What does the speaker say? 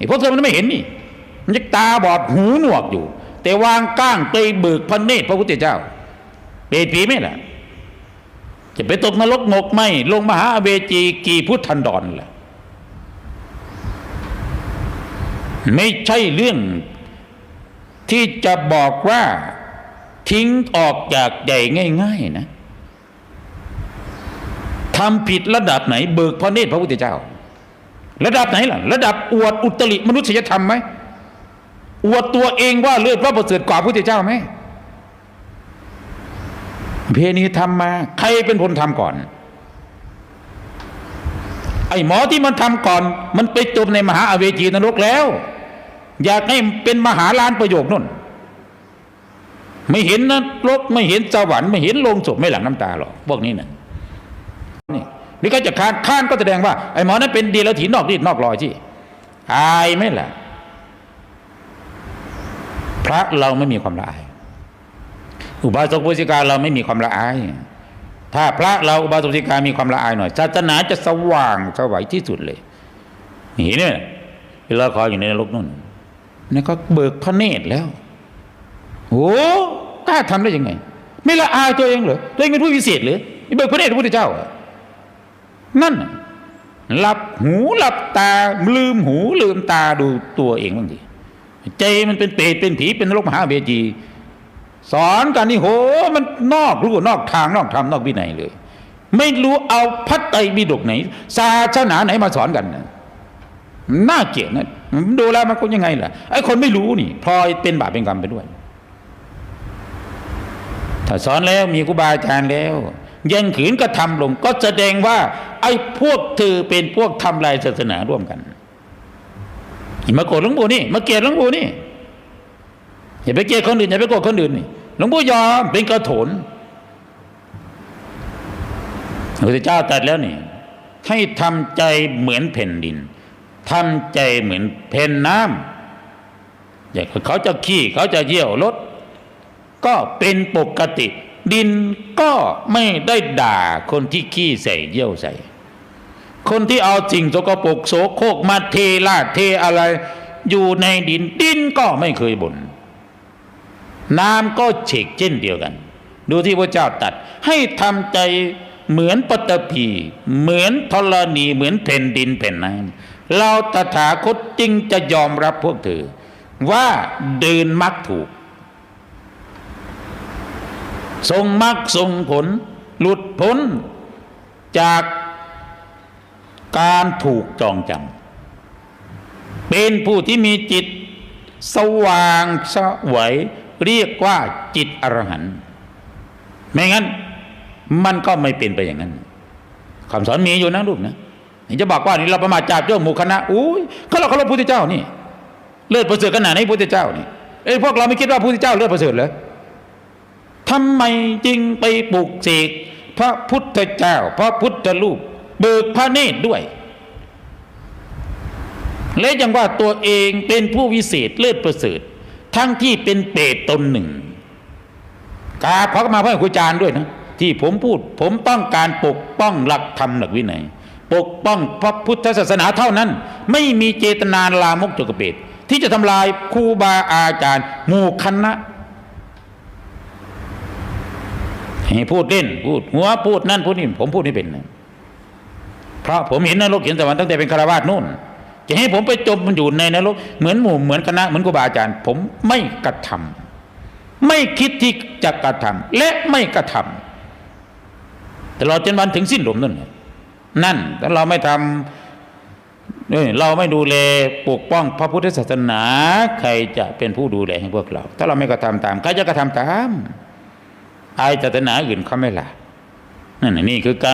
ไอ้พวกเธอมันไม่เห็นนี่ มันจะตาบอดหูหนวกอยู่ แต่วางก้างไปเบิกพระเนตรพระพุทธเจ้าเปรตผีไหมล่ะ จะไปตกนรกงกไหมลงมหาเวจีกี่พุทธันดรล่ะไม่ใช่เรื่องที่จะบอกว่าทิ้งออกจากใหญ่ง่าย ๆ นะทำผิดระดับไหนเบิกพระเนตรพระพุทธเจ้า ระดับไหนล่ะ ระดับอวดอุตริมนุษยธรรมไหมอวดตัวเองว่าเลือดพระประเสริฐกว่าพระพุทธเจ้าไหมเพณีทำมา ใครเป็นคนทำก่อน ไอ้หมอที่มันทำก่อน มันไปจมในมหาอเวจีนรกแล้ว อยากให้เป็นมหาลานประโยคนั่นไม่เห็นนรกไม่เห็นสวรรค์ไม่เห็นโลงศพไม่หลั่งน้ำตาหรอกพวกนี้นะ นี่นี่ก็จะค้านค้านก็แสดงว่าไอ้หมอนั้นเป็นเดียรถีนอกรีดนอกรอยที่อายไหมล่ะ พระเราไม่มีความละอาย อุบาสกอุบาสิกาเราไม่มีความละอาย ถ้าพระเราอุบาสกอุบาสิกามีความละอายหน่อยศาสนาจะสว่างสวัยที่สุดเลยนี่เนี่ยเวลาคอยอยู่ในนรกนู่นนี่ก็เบิกพระเนตรแล้วโอ้กล้าทำได้ยังไง ไม่ละอายตัวเองเหรอตัวเองเป็นผู้พิเศษหรือเบิกพระเนตรพระพุทธเจ้า นั่นหลับหูหลับตา ลืมหูลืมตาดูตัวเองบ้างดิใจมันเป็นเปรตเป็นผีเป็นนรกมหาเวจีสอนกันนี่โห มันนอกรู้นอกทางนอกธรรมนอกวินัยเลย ไม่รู้เอาพัดไตรปิฎกไหน ศาสนาไหนมาสอนกันนะน่าเกลียดนะดูแล้วมันก็ยังไงล่ะไอ้คนไม่รู้นี่พลอยเป็นบาปเป็นกรรมไปด้วย ถ้าสอนแล้วมีครูบาอาจารย์แล้ว ยังขืนกระทำลงก็แสดงว่า ไอ้พวกเธอเป็นพวกทำลายศาสนาร่วมกันมาโกรธหลวงปู่นี่มาเกลียดหลวงปู่นี่อย่าไปเกลียดคนอื่นอย่าไปโกรธคนอื่นนี่หลวงปู่ยอมเป็นกระโถนพระเจ้าตัดแล้วนี่ ให้ทำใจเหมือนแผ่นดินทำใจเหมือนแผ่นน้ำอย่างเขาจะขี้เขาจะเยี่ยวรถก็เป็นปกติ ดินก็ไม่ได้ด่าคนที่ขี้ใส่เยี่ยวใส่ คนที่เอาสิ่งสกปรกโสโครกมาเทลาดเทอะไร อยู่ในดินดินก็ไม่เคยบน่นน้ำก็เฉกเช่นเดียวกัน ดูที่พระเจ้าตัด ให้ทำใจเหมือนปฐพี เหมือนธรณีเหมือนแผ่นดินแผ่นน้ำเราตถาคตจึงจะยอมรับพวกเธอ ว่าเดินมักถูก ทรงมรรคทรงผล หลุดพ้นจาก การถูกจองจำเป็นผู้ที่มีจิตสว่างสวยเรียกว่าจิตอรหันต์ไม่งั้น มันก็ไม่เป็นไปอย่างนั้นคำสอนมีอยู่นะลูกนะจะบอกว่านี่เราประมาทจับเจ้าหมู่คณะอุ้ยเขาเราเคารพพระพุทธเจ้านี่เลิศประเสริฐขนาดไหนพระพุทธเจ้านี่เอ้พวกเราไม่คิดว่าพระพุทธเจ้าเลิศประเสริฐเหรอทำไมจึงไปปลุกเสกพระพุทธเจ้า พระพุทธรูป เบิกพระเนตรด้วย และยังว่าตัวเองเป็นผู้วิเศษเลิศประเสริฐ ทั้งที่เป็นเปรตตนหนึ่งกาบขอเข้ามาพระครูจารย์ด้วยนะที่ผมพูดผมต้องการปกป้องหลักธรรมหลักวินัย ปกป้องพระพุทธศาสนาเท่านั้น ไม่มีเจตนาลามกจกเปรตที่จะทำลายครูบาอาจารย์หมู่คณะให้พูดเล่นพูดหัวพูดนั่นพูดนี่ผมพูดไม่เป็นนะ เพราะผมเห็นนรกเห็นสวรรค์ตั้งแต่เป็นคารวาสนู่น จะให้ผมไปจมมันอยู่ในนรก เหมือนหมู่เหมือนคณะเหมือนครูบาอาจารย์ ผมไม่กระทำไม่คิดที่จะกระทำและไม่กระทำตลอดจนวันถึงสิ้นลมนั่นนั่นถ้าเราไม่ทำเนี่ยเราไม่ดูแลปกป้องพระพุทธศาสนา ใครจะเป็นผู้ดูแลให้พวกเรา ถ้าเราไม่กระทำตามใครจะกระทำตามอายศาสนาอื่นเขาไม่ละนั่นนี่คือการ